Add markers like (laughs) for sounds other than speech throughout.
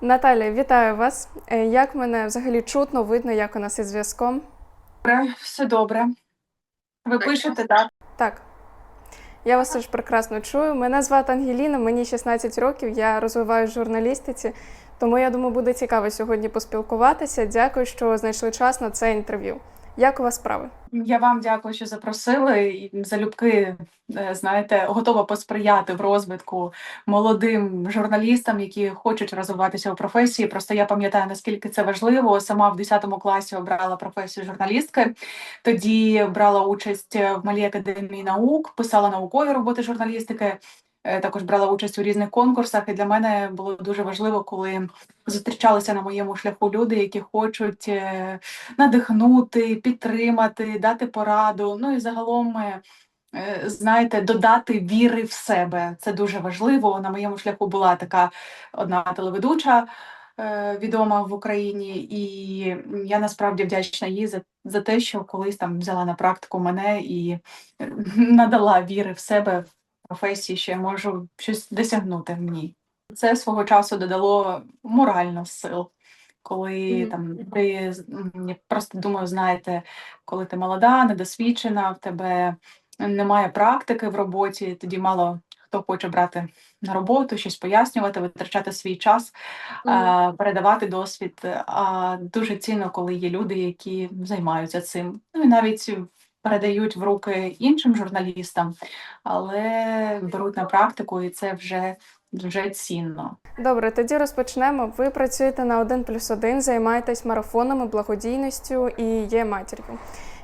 Наталя, вітаю вас. Е, Як мене взагалі чутно, видно, як у нас із зв'язком? Добре, все добре. Ви Так. пишете, так? Так. Я вас теж прекрасно чую. Мене звати Ангеліна, мені 16 років, я розвиваюсь в журналістиці, тому я думаю, буде цікаво сьогодні поспілкуватися. Дякую, що знайшли час на це інтерв'ю. Як у вас справи? Я вам дякую, що запросили. І залюбки, е, знаєте, готова посприяти в розвитку молодим журналістам, які хочуть розвиватися у професії. Просто я пам'ятаю, наскільки це важливо. Сама в 10 класі обрала професію журналістки. Тоді брала участь в Малій академії наук, писала наукові роботи журналістики. Е, Також брала участь у різних конкурсах, і для мене було дуже важливо, коли зустрічалися на моєму шляху люди, які хочуть е, надихнути, підтримати, дати пораду. Ну і загалом, е, знаєте, додати віри в себе. Це дуже важливо. На моєму шляху була така одна телеведуча. Відома в Україні, і я насправді вдячна їй за, за те, що колись там взяла на практику мене і (laughs) надала віри в себе професії, що я можу щось досягнути в ній. Це свого часу додало морально сил коли там ти я просто думаю, знаєте, коли ти молода, недосвідчена, в тебе немає практики в роботі, тоді мало хто хоче брати на роботу, щось пояснювати, витрачати свій час, а, передавати досвід. А дуже цінно, коли є люди, які займаються цим. Ну і навіть передають в руки іншим журналістам, але беруть на практику, і це вже, дуже цінно. Добре, тоді розпочнемо. Ви працюєте на один плюс 1, займаєтесь марафонами, благодійністю і є матір'ю.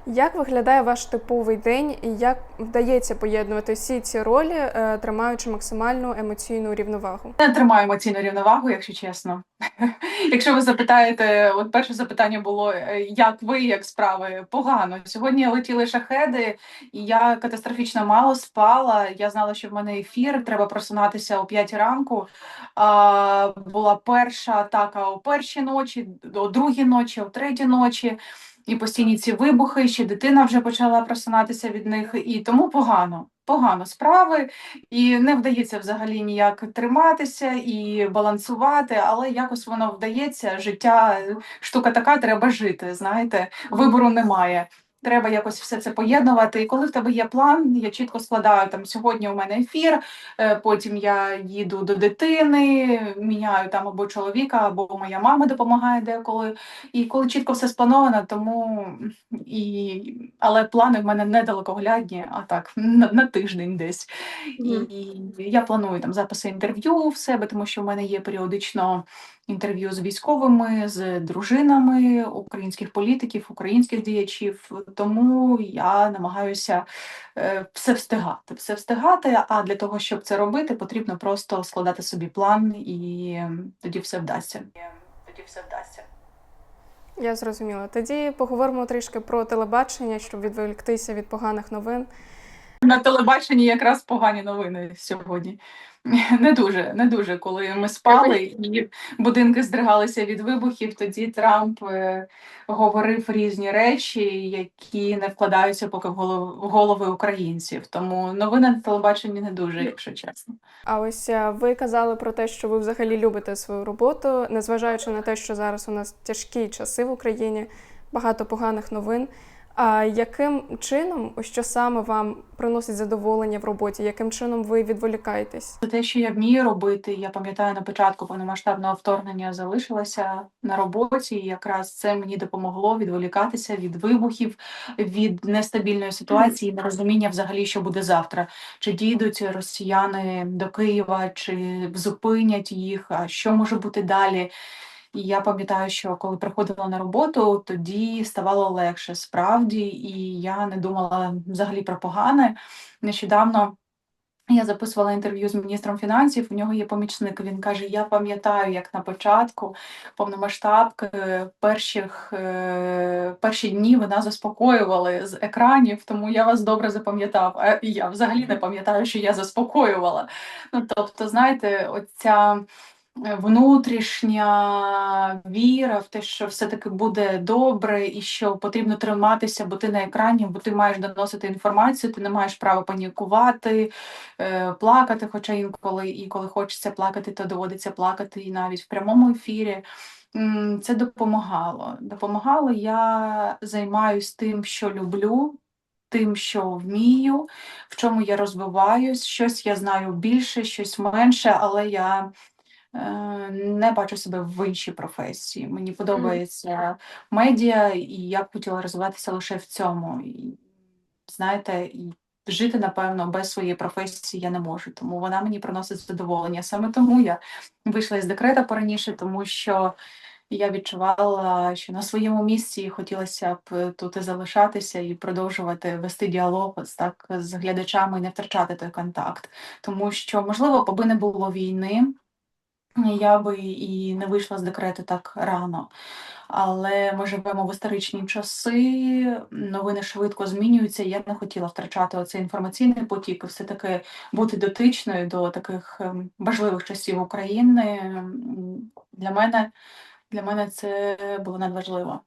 Як виглядає ваш типовий день і як вдається поєднувати всі ці ролі, е, тримаючи максимальну емоційну рівновагу? Не тримаю емоційну рівновагу, якщо чесно. (laughs) Якщо ви запитаєте, от перше запитання було: е, як ви, як справи? Погано. Сьогодні летіли шахеди, і я катастрофічно мало спала. Я знала, що в мене ефір, треба просунатися о 5 ранку. А, була перша атака о першій ночі, о другій ночі, о третій ночі. І постійні ці вибухи, ще дитина вже почала просинатися від них, і тому погано. Погано справи, і не вдається взагалі ніяк триматися і балансувати, але якось воно вдається. Життя штука така, треба жити. Знаєте, вибору немає. Треба якось все це поєднувати. І коли в тебе є план, я чітко складаю там сьогодні у мене ефір, е, потім я їду до дитини, міняю там або чоловіка, або моя мама допомагає деколи. І коли чітко все сплановано, тому і але плани в мене недалекоглядні, а так на, на тиждень десь. Мгм. І я планую там записи інтерв'ю в себе, тому що в мене є періодично інтерв'ю з військовими, з дружинами українських політиків, українських діячів. Тому я намагаюся е, все встигати, все встигати. А для того, щоб це робити, потрібно просто складати собі план, і тоді все вдасться. Тоді все вдасться. Я зрозуміла. Тоді поговоримо трішки про телебачення, щоб відволіктися від поганих новин. На телебаченні якраз погані новини сьогодні. (laughs) Не дуже, не дуже. Коли ми спали і будинки здригалися від вибухів, тоді Трамп е, говорив різні речі, які не вкладаються поки в голов- в голови українців. Тому новини на телебаченні не дуже, якщо чесно. А ось е, ви казали про те, що ви взагалі любите свою роботу, незважаючи на те, що зараз у нас тяжкі часи в Україні, багато поганих новин. А яким чином, що саме вам приносить задоволення в роботі? Яким чином ви відволікаєтесь? Це те, що я вмію робити. Я пам'ятаю на початку повномасштабного вторгнення залишилася на роботі, і якраз це мені допомогло відволікатися від вибухів, від нестабільної ситуації, нерозуміння взагалі, що буде завтра. Чи дійдуть росіяни до Києва, чи зупинять їх, а що може бути далі? І я пам'ятаю, що коли приходила на роботу, тоді ставало легше справді, і я не думала взагалі про погане. Нещодавно я записувала інтерв'ю з міністром фінансів. У нього є помічник. Він каже: Я пам'ятаю, як на початку повномасштабки перших е, перші дні ви нас заспокоювали з екранів, тому я вас добре запам'ятав. А я взагалі не пам'ятаю, що я заспокоювала. Ну тобто, знаєте, оця е, внутрішня віра в те, що все-таки буде добре, і що потрібно триматися, бо ти на екрані, бо ти маєш доносити інформацію, ти не маєш права панікувати, е, плакати. Хоча інколи, і коли хочеться плакати, то доводиться плакати і навіть в прямому ефірі. Це допомагало. Допомагало, я займаюсь тим, що люблю, тим, що вмію, в чому я розвиваюсь, щось я знаю більше, щось менше, але я не бачу себе в іншій професії. Мені подобається медіа, і я б хотіла розвиватися лише в цьому. І, знаєте, і жити, напевно, без своєї професії я не можу, тому вона мені приносить задоволення. Саме тому я вийшла із декрета пораніше, тому що я відчувала, що на своєму місці хотілося б тут і залишатися і продовжувати вести діалог так з глядачами і не втрачати той контакт. Тому що, можливо, аби не було війни, я би і не вийшла з декрету так рано. Але ми живемо в історичні часи, новини швидко змінюються. Я не хотіла втрачати оцей інформаційний потік, і все-таки бути дотичною до таких ем, важливих часів України. Для мене, для мене це було надважливо.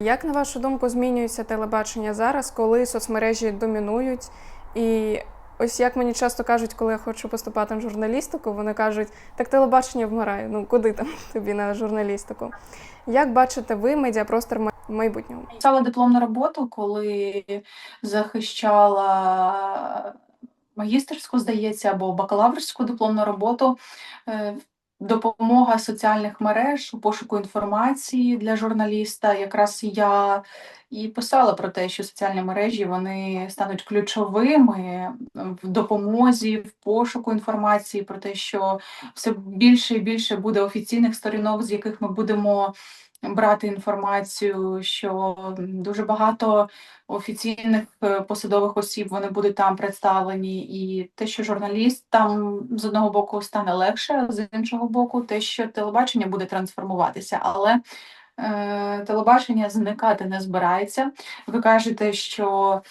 Як на вашу думку змінюється телебачення зараз, коли соцмережі домінують? І ось як мені часто кажуть, коли я хочу поступати на журналістику, вони кажуть, так телебачення вмирає. Ну куди там (laughs) тобі на журналістику? Як бачите ви медіапростор в майбутньому? Писала дипломну роботу, коли захищала магістерську, здається, або бакалаврську дипломну роботу. Допомога соціальних мереж у пошуку інформації для журналіста. Якраз я і писала про те, що соціальні мережі вони стануть ключовими в допомозі, в пошуку інформації, про те, що все більше і більше буде офіційних сторінок, з яких ми будемо брати інформацію, що дуже багато офіційних е, посадових осіб вони будуть там представлені, і те, що журналіст там з одного боку стане легше, а з іншого боку, те, що телебачення буде трансформуватися, але е, телебачення зникати не збирається. Ви кажете, що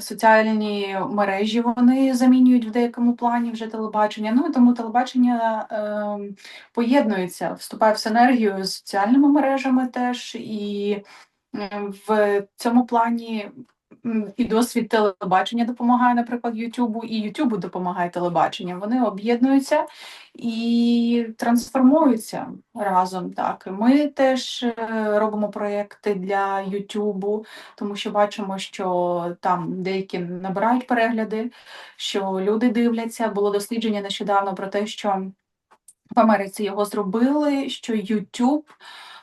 соціальні мережі вони замінюють в деякому плані вже телебачення. Ну і тому телебачення е, поєднується, вступає в синергію з соціальними мережами теж і е, в цьому плані і досвід телебачення допомагає, наприклад, Ютубу, і Ютубу допомагає телебачення. Вони об'єднуються і трансформуються разом. Так, ми теж е, робимо проекти для Ютубу, тому що бачимо, що там деякі набирають перегляди, що люди дивляться. Було дослідження нещодавно про те, що в Америці його зробили, що YouTube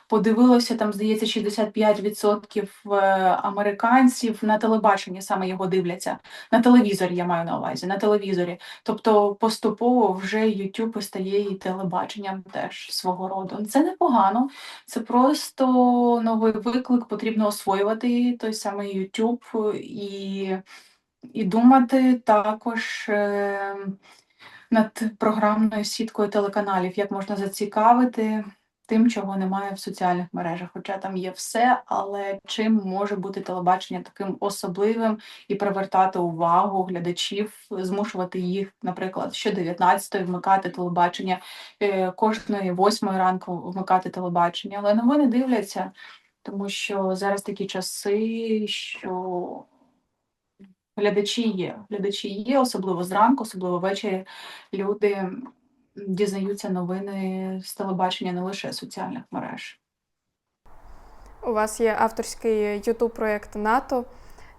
подивилося там, здається, 65% е, американців на телебаченні саме його дивляться. На телевізорі я маю на увазі, на телевізорі. Тобто поступово вже YouTube стає і телебаченням теж свого роду. Це непогано, це просто новий виклик, потрібно освоювати той самий YouTube і, і думати також. е, над програмною сіткою телеканалів, як можна зацікавити тим, чого немає в соціальних мережах. Хоча там є все, але чим може бути телебачення таким особливим і привертати увагу глядачів, змушувати їх, наприклад, що 19-ї вмикати телебачення, е, кожної 8 ранку вмикати телебачення. Але новини дивляться, тому що зараз такі часи, що глядачі є. Глядачі є, особливо зранку, особливо ввечері. Люди дізнаються новини з телебачення не лише соціальних мереж. У вас є авторський youtube проєкт НАТО.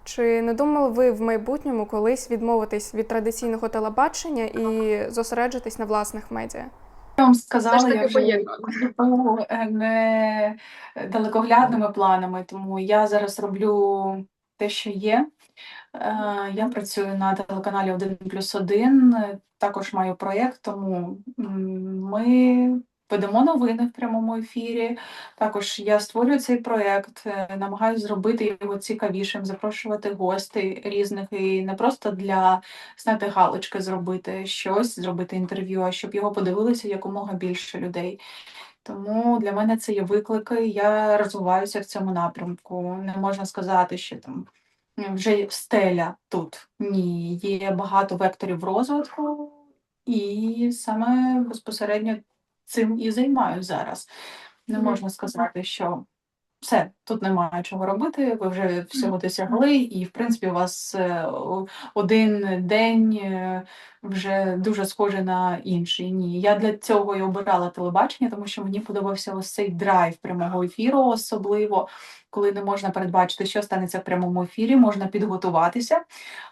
Чи не думали ви в майбутньому колись відмовитись від традиційного телебачення і зосереджитись на власних медіа? Я вам ж сказала, таки я вже поєднано. живу, е, не далекоглядними планами, тому я зараз роблю те, що є. Е, Я працюю на телеканалі 1 плюс 1, також маю проєкт, тому ми ведемо новини в прямому ефірі. Також я створюю цей проєкт, е, намагаюся зробити його цікавішим, запрошувати гостей різних і не просто для знаєте, галочки зробити щось, зробити інтерв'ю, а щоб його подивилися якомога більше людей. Тому для мене це є виклики. Я розвиваюся в цьому напрямку. Не можна сказати, що там вже стеля тут. Ні, є багато векторів розвитку, і саме безпосередньо цим і займаюся зараз. Не можна сказати, що все, тут немає чого робити, ви вже всього досягли, і в принципі у вас е, один день е, вже дуже схожий на інший. Ні, я для цього і обирала телебачення, тому що мені подобався ось цей драйв прямого ефіру, особливо коли не можна передбачити, що станеться в прямому ефірі, можна підготуватися,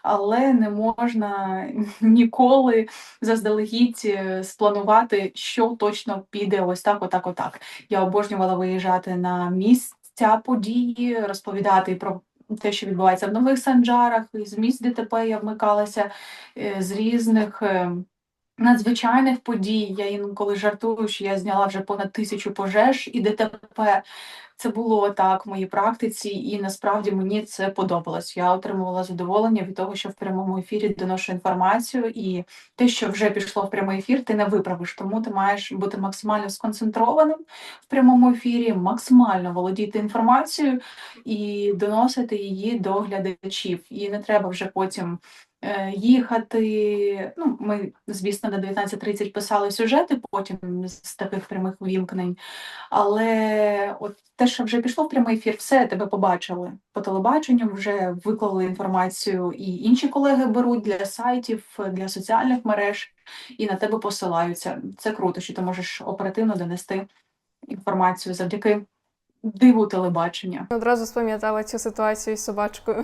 але не можна (laughs) ніколи заздалегідь е, спланувати, що точно піде ось так, отак, отак. Я обожнювала виїжджати на місця події, розповідати про те, що відбувається в нових санджарах, з місць ДТП я вмикалася е, з різних. Надзвичайних подій я інколи жартую, що я зняла вже понад тисячу пожеж і ДТП. Це було так в моїй практиці, і насправді мені це подобалось. Я отримувала задоволення від того, що в прямому ефірі доношу інформацію, і те, що вже пішло в прямий ефір, ти не виправиш. Тому ти маєш бути максимально сконцентрованим в прямому ефірі, максимально володіти інформацією і доносити її до глядачів. І не треба вже потім. Е, Їхати, ну ми, звісно, на 19.30 писали сюжети потім з таких прямих вимкнень. Але от те, що вже пішло в прямий ефір, все тебе побачили по телебаченню, вже виклали інформацію, і інші колеги беруть для сайтів, для соціальних мереж і на тебе посилаються. Це круто, що ти можеш оперативно донести інформацію завдяки диву телебачення. Одразу спам'ятала цю ситуацію з собачкою.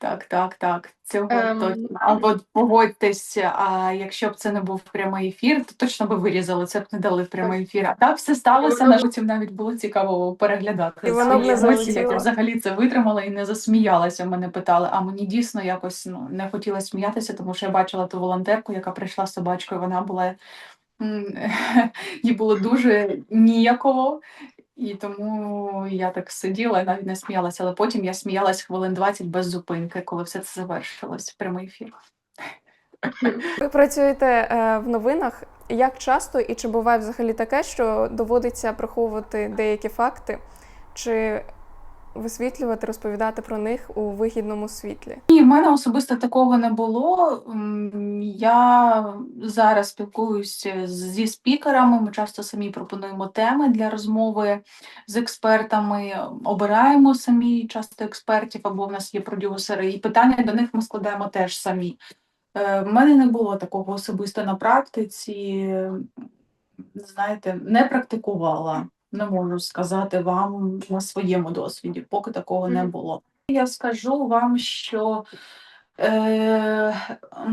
Так, так, так. Цього Ем. точно. Або погодьтесь, а якщо б це не був прямий ефір, то точно би вирізали, це б не дали в прямий ефір. А так все сталося, на потім навіть було цікаво переглядати І воно б свої не емоції, як залетіло. я взагалі це витримала і не засміялася. Мене питали, а мені дійсно якось ну, не хотілося сміятися, тому що я бачила ту волонтерку, яка прийшла з собачкою, вона була. м, (laughs) Їй було дуже ніяково, і тому я так сиділа навіть не сміялася, але потім я сміялась хвилин 20 без зупинки, коли все це завершилось прямий ефір. Ви працюєте е, в новинах. Як часто і чи буває взагалі таке, що доводиться приховувати деякі факти, чи висвітлювати, розповідати про них у вигідному світлі? Ні, в мене особисто такого не було. Я зараз спілкуюся зі спікерами. Ми часто самі пропонуємо теми для розмови з експертами, обираємо самі часто експертів, або в нас є продюсери, і питання до них ми складаємо теж самі. Е, В мене не було такого особисто на практиці. Знаєте, не практикувала. Не можу сказати вам на своєму досвіді, поки такого не було. Я скажу вам, що е,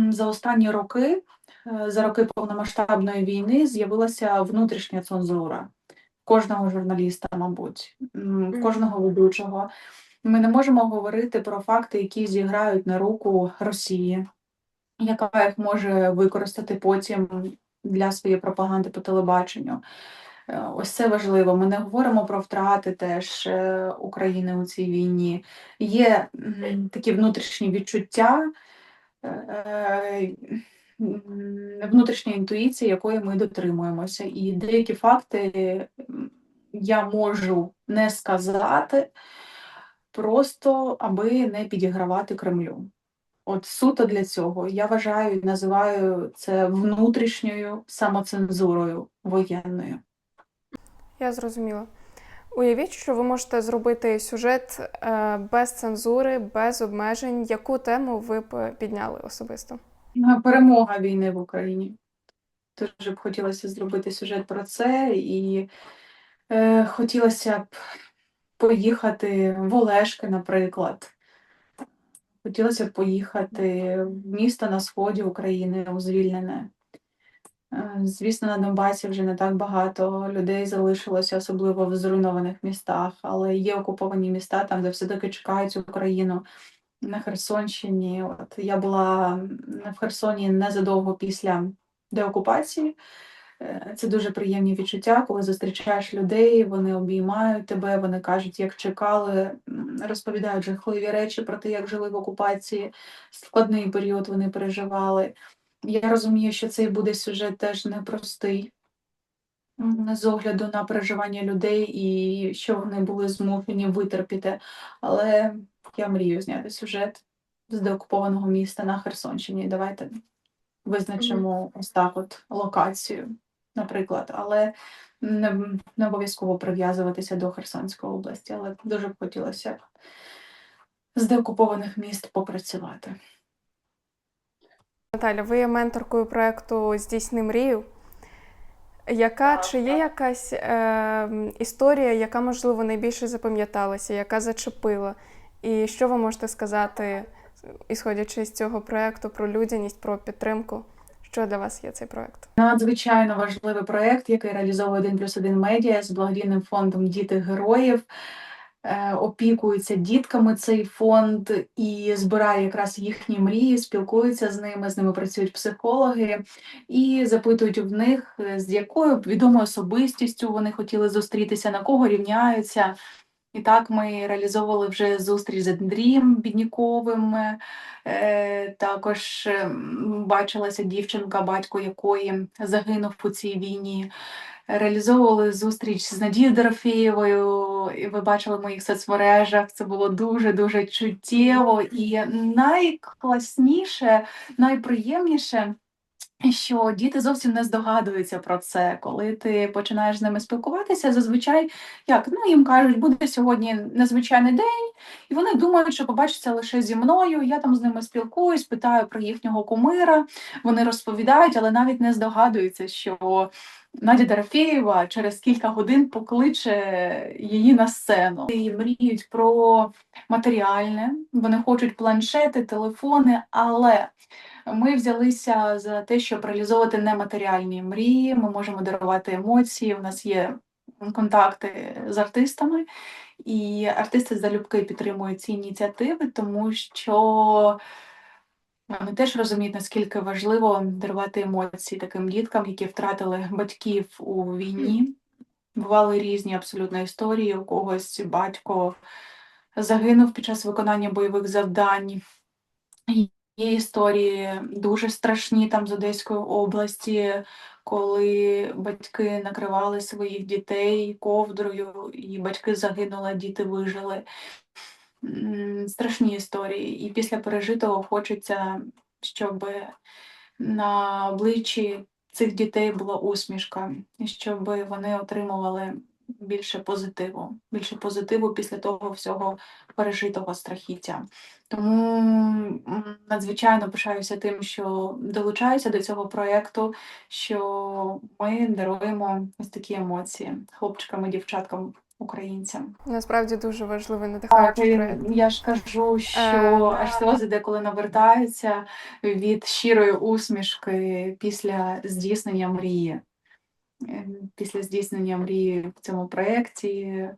за останні роки, е, за роки повномасштабної війни, з'явилася внутрішня цензура кожного журналіста, мабуть, кожного ведучого. Ми не можемо говорити про факти, які зіграють на руку Росії, яка їх може використати потім для своєї пропаганди по телебаченню. Е, Ось це важливо. Ми не говоримо про втрати теж е, України у цій війні. Є такі внутрішні відчуття, е, внутрішня інтуїція, якої ми дотримуємося. І деякі факти я можу не сказати, просто аби не підігравати Кремлю. От суто для цього я вважаю і називаю це внутрішньою самоцензурою воєнною. Я зрозуміла. Уявіть, що ви можете зробити сюжет е, без цензури, без обмежень. Яку тему ви б підняли особисто? Перемога війни в Україні. Дуже б хотілося зробити сюжет про це, і е, хотілося б поїхати в Олешки, наприклад. Хотілося б поїхати в місто на сході України у звільнене. Е, Звісно, на Донбасі вже не так багато людей залишилося, особливо в зруйнованих містах, але є окуповані міста, там, де все-таки чекають Україну. На Херсонщині. От я була в Херсоні незадовго після деокупації. Е, Це дуже приємні відчуття, коли зустрічаєш людей, вони обіймають тебе, вони кажуть, як чекали, розповідають жахливі речі про те, як жили в окупації, складний період вони переживали. Я розумію, що цей буде сюжет теж непростий з огляду на переживання людей і що вони були змушені витерпіти. Але я мрію зняти сюжет з деокупованого міста на Херсонщині. Давайте визначимо ось так от локацію. наприклад, але не, не обов'язково прив'язуватися до Херсонської області, але дуже б хотілося б з деокупованих міст попрацювати. Наталя, ви є менторкою проекту Здійсни мрію. Яка чи є якась е, історія, яка можливо найбільше запам'яталася, яка зачепила? І що ви можете сказати, ісходячи з цього проекту, про людяність, про підтримку? Що для вас є цей проект? Надзвичайно важливий проєкт, який реалізовує 1 плюс 1 медіа з благодійним фондом Діти героїв. Е, Опікується дітками цей фонд і збирає якраз їхні мрії, спілкується з ними, з ними працюють психологи і запитують в них, е, з якою відомою особистістю вони хотіли зустрітися, на кого рівняються. І так ми реалізовували вже зустріч з Андрієм Бідніковим. Е, також ем, бачилася дівчинка, батько якої загинув у цій війні. Реалізовували зустріч з Надією Дорофєєвою, і ви бачили в моїх соцмережах. Це було дуже дуже чуттєво і найкласніше, найприємніше. Що діти зовсім не здогадуються про це, коли ти починаєш з ними спілкуватися, зазвичай як ну їм кажуть, буде сьогодні незвичайний день, і вони думають, що побачаться лише зі мною. Я там з ними спілкуюсь, питаю про їхнього кумира. Вони розповідають, але навіть не здогадуються, що Надя Дорофєєва через кілька годин покличе її на сцену. І мріють про матеріальне, вони хочуть планшети, телефони, але ми взялися за те, щоб реалізовувати нематеріальні мрії. Ми можемо дарувати емоції. У нас є контакти з артистами, і артисти залюбки підтримують ці ініціативи, тому що вони теж розуміють, наскільки важливо дарувати емоції таким діткам, які втратили батьків у війні. Бували різні абсолютно історії. У когось батько загинув під час виконання бойових завдань. Є історії дуже страшні там з Одеської області, коли батьки накривали своїх дітей ковдрою, і батьки загинули, а діти вижили. Страшні історії. І після пережитого хочеться, щоб на обличчі цих дітей була усмішка, щоб вони отримували більше позитиву, більше позитиву після того всього пережитого страхіття. Тому надзвичайно пишаюся тим, що долучаюся до цього проєкту, що ми даруємо ось такі емоції хлопчикам і дівчаткам, українцям. Насправді дуже важливий Так, надихаючий проект. я ж кажу, що Е, аж сльози деколи навертаються від щирої усмішки після здійснення мрії. Е, Після здійснення мрії в цьому проєкті,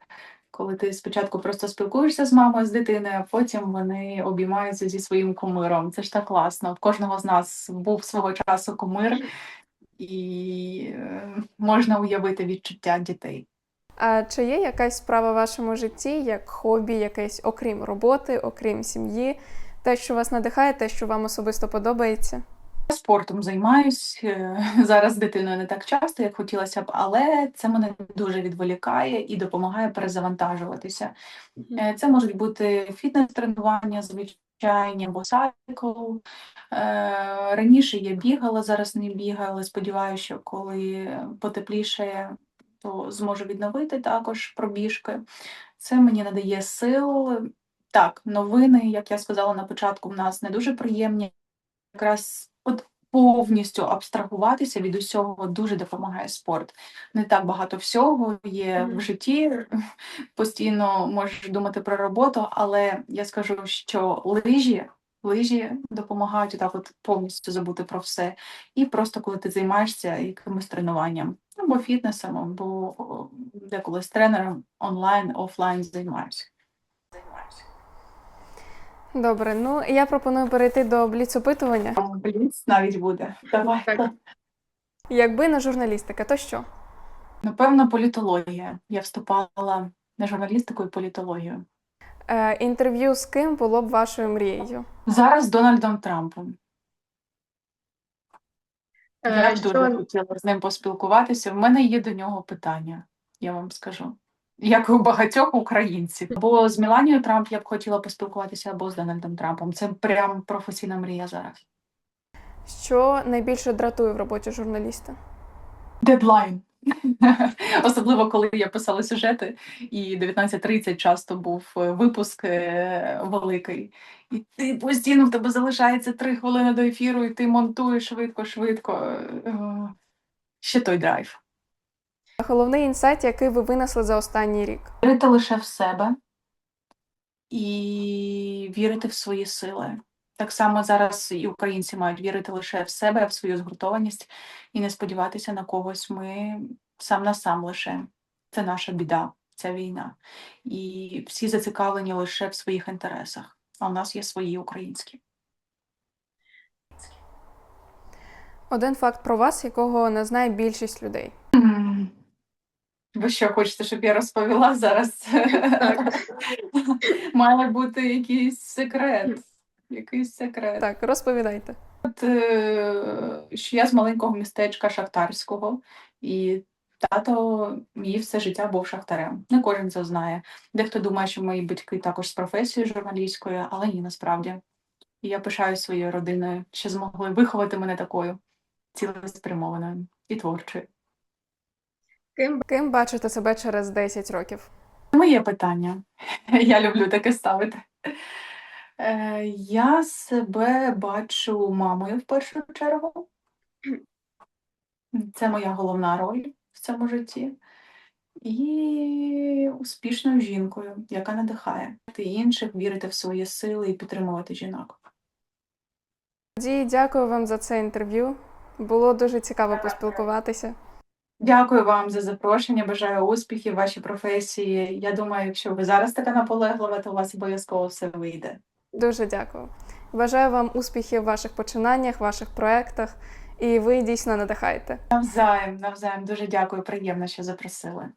коли ти спочатку просто спілкуєшся з мамою, з дитиною, а потім вони обіймаються зі своїм кумиром. Це ж так класно. В кожного з нас був свого часу кумир, і е, можна уявити відчуття дітей. А чи є якась справа в вашому житті, як хобі, якесь, окрім роботи, окрім сім'ї, те, що вас надихає, те, що вам особисто подобається? Спортом займаюсь е, (laughs) зараз дитиною не так часто, як хотілося б, але це мене дуже відволікає і допомагає перезавантажуватися. Е, Це можуть бути фітнес-тренування, звичайні або сайкл. Е, Раніше я бігала, зараз не бігаю, але сподіваюся, що коли потепліше, то зможу відновити також пробіжки. Це мені надає сил. Так, новини, як я сказала на початку, в нас не дуже приємні. Якраз от повністю абстрагуватися від усього дуже допомагає спорт. Не так багато всього є в житті, постійно можеш думати про роботу, але я скажу, що лижі, лижі допомагають так от повністю забути про все. І просто коли ти займаєшся якимось тренуванням, або фітнесом, або деколи з тренером онлайн, офлайн займаюся. Добре, ну я пропоную перейти до бліц-опитування. Бліц навіть буде. Давай. Так. Якби не журналістика, то що? Напевно, політологія. Я вступала на журналістику і політологію. Е, інтерв'ю з ким було б вашою мрією? Зараз з Дональдом Трампом. Я Е, б дуже що- хотіла з ним поспілкуватися. В мене є до нього питання, я вам скажу. Як і у багатьох українців. бо з Міланією Трамп я б хотіла поспілкуватися, або з Дональдом Трампом. Це прям професійна мрія зараз. Що найбільше дратує в роботі журналіста? дедлайн. (laughs) Особливо, коли я писала сюжети, і 19.30 часто був е, випуск е, великий. І ти постійно в тебе залишається три хвилини до ефіру, і ти монтуєш швидко, швидко. Е, Ще той драйв. Головний інсайт, який ви винесли за останній рік. Вірити лише в себе і вірити в свої сили. Так само зараз і українці мають вірити лише в себе, в свою згуртованість і не сподіватися на когось. Ми сам на сам лише. Це наша біда, ця війна. І всі зацікавлені лише в своїх інтересах. А у нас є свої українські. Один факт про вас, якого не знає більшість людей. Ви що хочете, щоб я розповіла зараз? (laughs) Має бути якийсь секрет. Якийсь секрет. Так, розповідайте. От, е, що я з маленького містечка Шахтарського, і тато мій все життя був шахтарем. Не кожен це знає. Дехто думає, що мої батьки також з професією журналістською, але ні, насправді. І я пишаюсь своєю родиною, що змогли виховати мене такою цілеспрямованою і творчою. Ким, ким бачите себе через 10 років? Моє питання. (laughs) Я люблю таке ставити. Е, я себе бачу мамою в першу чергу. Це моя головна роль в цьому житті. І успішною жінкою, яка надихає інших вірити в свої сили і підтримувати жінок. Тоді дякую вам за це інтерв'ю. Було дуже цікаво поспілкуватися. Дякую вам за запрошення. Бажаю успіхів в вашій професії. Я думаю, якщо ви зараз така наполеглива, то у вас обов'язково все вийде. Дуже дякую. Бажаю вам успіхів в ваших починаннях, ваших проєктах, і ви дійсно надихаєте. Навзаєм, навзаєм. Дуже дякую. Приємно, що запросили.